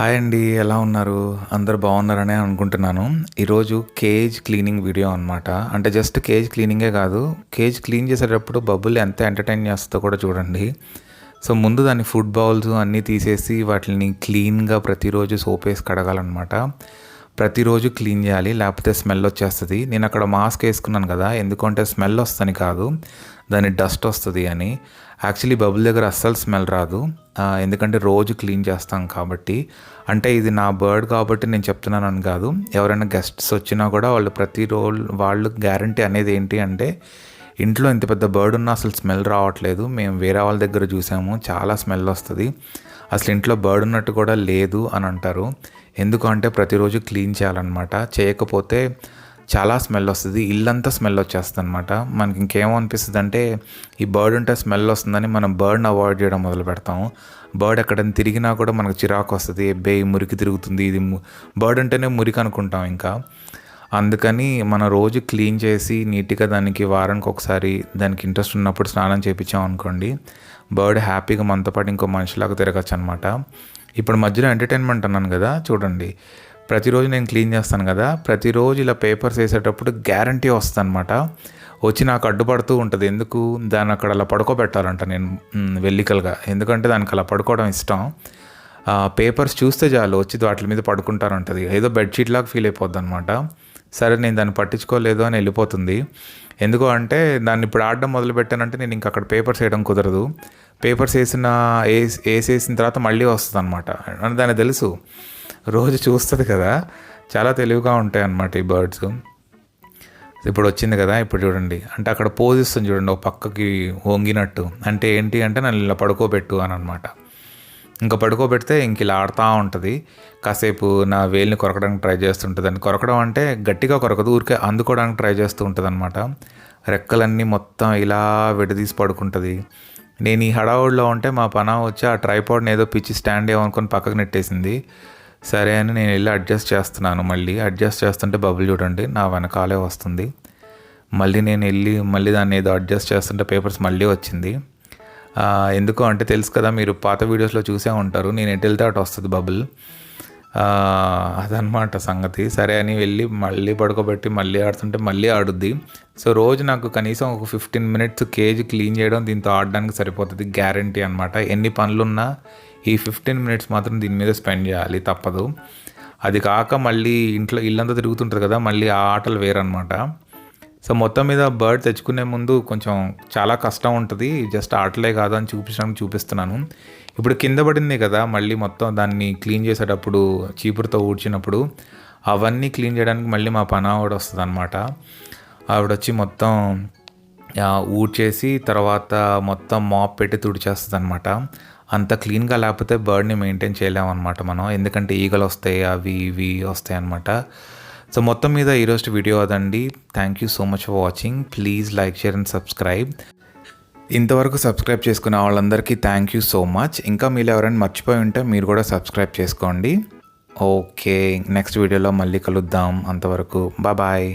Hi అండి ఎలా ఉన్నారు? అందరు బాగున్నారనే అనుకుంటున్నాను. ఈరోజు కేజ్ క్లీనింగ్ వీడియో అనమాట అంటే జస్ట్ కేజ్ క్లీనింగే కాదు కేజ్ క్లీన్ చేసేటప్పుడు బబుల్ ఎంత ఎంటర్టైన్ చేస్తుందో కూడా చూడండి. సో ముందు దాని ఫుడ్ బౌల్స్ అన్నీ తీసేసి వాటిని క్లీన్గా ప్రతిరోజు సోప్ వేసి కడగాలన్నమాట. ప్రతిరోజు క్లీన్ చేయాలి లేకపోతే స్మెల్ వచ్చేస్తుంది. నేను అక్కడ మాస్క్ వేసుకున్నాను కదా ఎందుకంటే స్మెల్ వస్తుంది కాదు దాని డస్ట్ వస్తుంది అని. యాక్చువల్లీ బబుల్ దగ్గర అస్సలు స్మెల్ రాదు. ఎందుకంటే రోజు క్లీన్ చేస్తాం కాబట్టి. అంటే ఇది నా బర్డ్ కాబట్టి నేను చెప్తున్నాను అని కాదు. ఎవరైనా గెస్ట్స్ వచ్చినా కూడా వాళ్ళు ప్రతి రోజు వాళ్ళు గ్యారంటీ అనేది ఏంటి అంటే ఇంట్లో ఇంత పెద్ద బర్డ్ ఉన్నా అసలు స్మెల్ రావట్లేదు. మేము వేరే వాళ్ళ దగ్గర చూసాము చాలా స్మెల్ వస్తుంది. అసలు ఇంట్లో బర్డ్ ఉన్నట్టు కూడా లేదు అని అంటారు. ఎందుకు అంటే ప్రతిరోజు క్లీన్ చేయాలన్నమాట. చేయకపోతే చాలా స్మెల్ వస్తుంది. ఇల్లంతా స్మెల్ వచ్చేస్తుంది అనమాట మనకి ఇంకేమనిపిస్తుంది అంటే ఈ బర్డ్ ఉంటే స్మెల్ వస్తుందని మనం బర్డ్ని అవాయిడ్ చేయడం మొదలు పెడతాము బర్డ్ ఎక్కడైనా తిరిగినా కూడా మనకు చిరాకు వస్తుంది. బే మురికి తిరుగుతుంది. ఇది బర్డ్ అంటేనే మురికి అనుకుంటాం ఇంకా. అందుకని మనం రోజు క్లీన్ చేసి నీట్గా దానికి వారానికి ఒకసారి దానికి ఇంట్రెస్ట్ ఉన్నప్పుడు స్నానం చేయించాం అనుకోండి బర్డ్ హ్యాపీగా మనతో పాటు ఇంకో మనిషిలాగా తిరగచ్చు అనమాట ఇప్పుడు మధ్యలో ఎంటర్టైన్మెంట్ అన్నాను కదా చూడండి. ప్రతిరోజు నేను క్లీన్ చేస్తాను కదా ప్రతిరోజు ఇలా పేపర్స్ వేసేటప్పుడు గ్యారంటీ వస్తుంది అనమాట వచ్చి నాకు అడ్డుపడుతూ ఉంటుంది. ఎందుకు? దాన్ని అక్కడ అలా పడుకోబెట్టాలంట నేను మ్, వెల్లికలుగా. ఎందుకంటే దానికి అలా పడుకోవడం ఇష్టం. పేపర్స్ చూస్తే చాలు వచ్చి వాటి మీద పడుకుంటారంటది. ఏదో బెడ్షీట్ లాగా ఫీల్ అయిపోద్ది అనమాట సరే నేను దాన్ని పట్టించుకోలేదు అని వెళ్ళిపోతుంది. ఎందుకు అంటే దాన్ని ఇప్పుడు ఆడడం మొదలు పెట్టానంటే నేను ఇంక అక్కడ పేపర్స్ వేయడం కుదరదు. పేపర్స్ వేసిన వేసేసిన తర్వాత మళ్ళీ వస్తుంది అనమాట అని దానికి తెలుసు. రోజు చూస్తుంది కదా. చాలా తెలివిగా ఉంటాయి అన్నమాట ఈ బర్డ్స్. ఇప్పుడు వచ్చింది కదా ఇప్పుడు చూడండి. అంటే అక్కడ పోజ్ ఇస్తుంది చూడండి ఒక పక్కకి వంగినట్టు. అంటే ఏంటి అంటే నన్ను ఇలా పడుకోబెట్టు అని అనమాట ఇంకా పడుకోబెడితే ఇంక ఇలా ఆడుతూ ఉంటుంది. కాసేపు నా వేలిని కొరకడానికి ట్రై చేస్తుంటుంది. అని కొరకడం అంటే గట్టిగా కొరకదు ఊరికే అందుకోవడానికి ట్రై చేస్తూ ఉంటుంది అనమాట రెక్కలన్నీ మొత్తం ఇలా విడదీసి పడుకుంటుంది. నేను ఈ హడావుడిలో ఉంటే మా పన వచ్చి ఆ ట్రైపాడ్ని ఏదో పిచ్చి స్టాండ్ ఏమనుకొని పక్కకు నెట్టేసింది. సరే అని నేను వెళ్ళి అడ్జస్ట్ చేస్తున్నాను. మళ్ళీ అడ్జస్ట్ చేస్తుంటే బబుల్ చూడండి నా వెనకాలే వస్తుంది. మళ్ళీ నేను వెళ్ళి మళ్ళీ దాన్ని ఏదో అడ్జస్ట్ చేస్తుంటే పేపర్స్ మళ్ళీ వచ్చింది. ఎందుకు అంటే తెలుసు కదా మీరు పాత వీడియోస్లో చూసే ఉంటారు. నేను ఎటు వెళ్తే అటు వస్తుంది బబుల్. అదనమాట సంగతి. సరే అని వెళ్ళి మళ్ళీ పడుకోబెట్టి మళ్ళీ ఆడుతుంటే మళ్ళీ ఆడుద్ది. సో రోజు నాకు కనీసం ఒక ఫిఫ్టీన్ మినిట్స్ కేజీ క్లీన్ చేయడం దీంతో ఆడడానికి సరిపోతుంది గ్యారంటీ అనమాట ఎన్ని పనులున్నా ఈ ఫిఫ్టీన్ మినిట్స్ మాత్రం దీని మీద స్పెండ్ చేయాలి తప్పదు. అది కాక మళ్ళీ ఇంట్లో ఇల్లంతా తిరుగుతుంటుంది కదా మళ్ళీ ఆ ఆటలు వేరనమాట సో మొత్తం మీద బర్డ్ తెచ్చుకునే ముందు కొంచెం చాలా కష్టం ఉంటుంది. జస్ట్ ఆటలే కాదు అని చూపించడానికి చూపిస్తున్నాను. ఇప్పుడు కింద పడింది కదా మళ్ళీ మొత్తం దాన్ని క్లీన్ చేసేటప్పుడు చీపురుతో ఊడ్చినప్పుడు అవన్నీ క్లీన్ చేయడానికి మళ్ళీ మా పని ఆవిడ వస్తుంది అనమాట ఆవిడ వచ్చి మొత్తం ఊడ్చేసి తర్వాత మొత్తం మాప్ పెట్టి తుడిచేస్తుంది అనమాట అంత క్లీన్గా లేకపోతే బర్డ్ని మెయింటైన్ చేయలేమన్నమాట మనం. ఎందుకంటే ఈగలు వస్తాయి అవి ఇవి వస్తాయి అనమాట సో మొత్తం మీద ఈరోజు వీడియో అదండి. Thank you so much for watching please like share and subscribe ఇంతవరకు సబ్స్క్రైబ్ చేసుకున్న వాళ్ళందరికీ థ్యాంక్ యూ సో మచ్ ఇంకా మీరు ఎవరైనా మర్చిపోయి ఉంటే మీరు కూడా సబ్స్క్రైబ్ చేసుకోండి. ఓకే నెక్స్ట్ వీడియోలో మళ్ళీ కలుద్దాం. అంతవరకు బాయ్